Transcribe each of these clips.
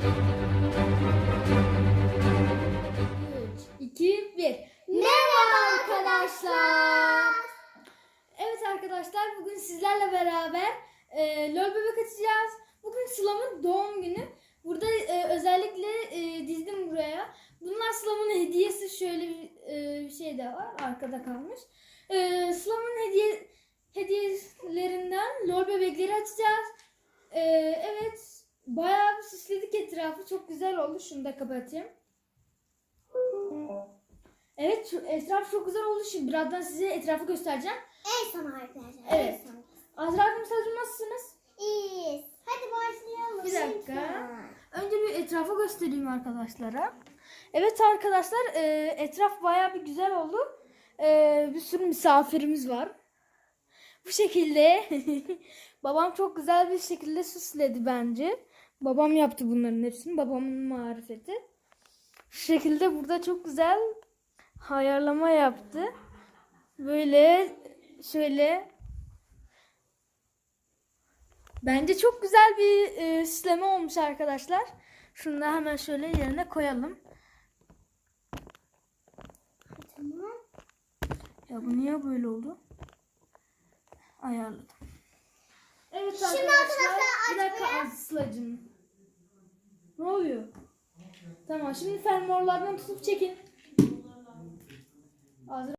Üç, iki, bir. Merhaba arkadaşlar. Evet arkadaşlar bugün sizlerle beraber e, LOL bebek açacağız. Bugün Sıla'mın doğum günü. Burada e, özellikle e, dizdim buraya. Bunlar Sıla'mın hediyesi şöyle bir, e, bir şey de var arkada kalmış. E, Sıla'mın hediye hediyelerinden LOL bebekleri açacağız. E, evet bayağı bir süsledik etrafı çok güzel oldu. Şunu da kapatayım. Evet etraf çok güzel oldu. Şimdi birazdan size etrafı göstereceğim. En son arkadaşlar. Evet. En son. Azra'cığım Sadece nasılsınız? İyiyiz. Hadi başlayalım. Bir dakika. lütfen. Önce bir etrafı göstereyim arkadaşlara. Evet arkadaşlar e, etraf baya bir güzel oldu. E, bir sürü misafirimiz var. Bu şekilde babam çok güzel bir şekilde süsledi bence. Babam yaptı bunların hepsini. Babamın marifeti. Şu şekilde burada çok güzel ayarlama yaptı. Böyle şöyle Bence çok güzel bir e, süsleme olmuş arkadaşlar. Şunu da hemen şöyle yerine koyalım. Ya bu niye böyle oldu? Ayarladım. Evet Şimdi arkadaşlar. Bir dakika açmaya-. Ne oluyor? Tamam şimdi fermuarlardan tutup çekin. Azra.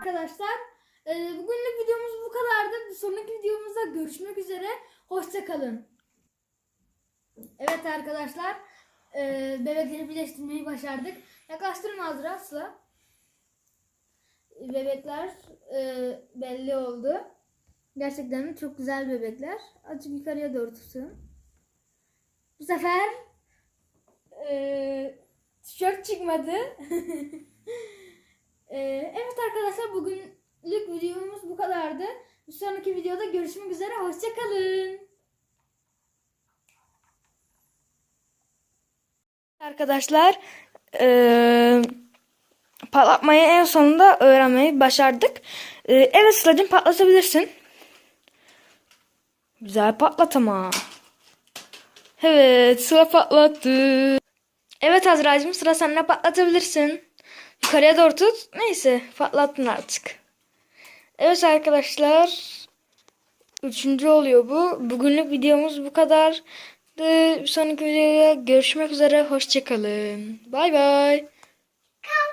Arkadaşlar e, bugünlük videomuz bu kadardı. Sonraki videomuzda görüşmek üzere. Hoşçakalın. Evet arkadaşlar e, bebekleri birleştirmeyi başardık. Yaklaştırın Azra Sıla. Bebekler e, belli oldu. Gerçekten çok güzel bebekler. Azıcık yukarıya doğru tutun. Bu sefer tişört çıkmadı. Ee, arkadaşlar bugünlük videomuz bu kadardı. Bir sonraki videoda görüşmek üzere. Hoşçakalın. Arkadaşlar eee, patlatmayı en sonunda öğrenmeyi başardık. Eee, evet Sıla'cığım patlatabilirsin. Güzel patlat ama. Evet Sıla patlattı. Evet Azra'cığım sıra sende patlatabilirsin. Yukarıya doğru tut. Neyse patlattın artık. Evet arkadaşlar. Üçüncü oluyor bu. Bugünlük videomuz bu kadar. Bir sonraki videoda görüşmek üzere. Hoşçakalın. Bay bay. Kan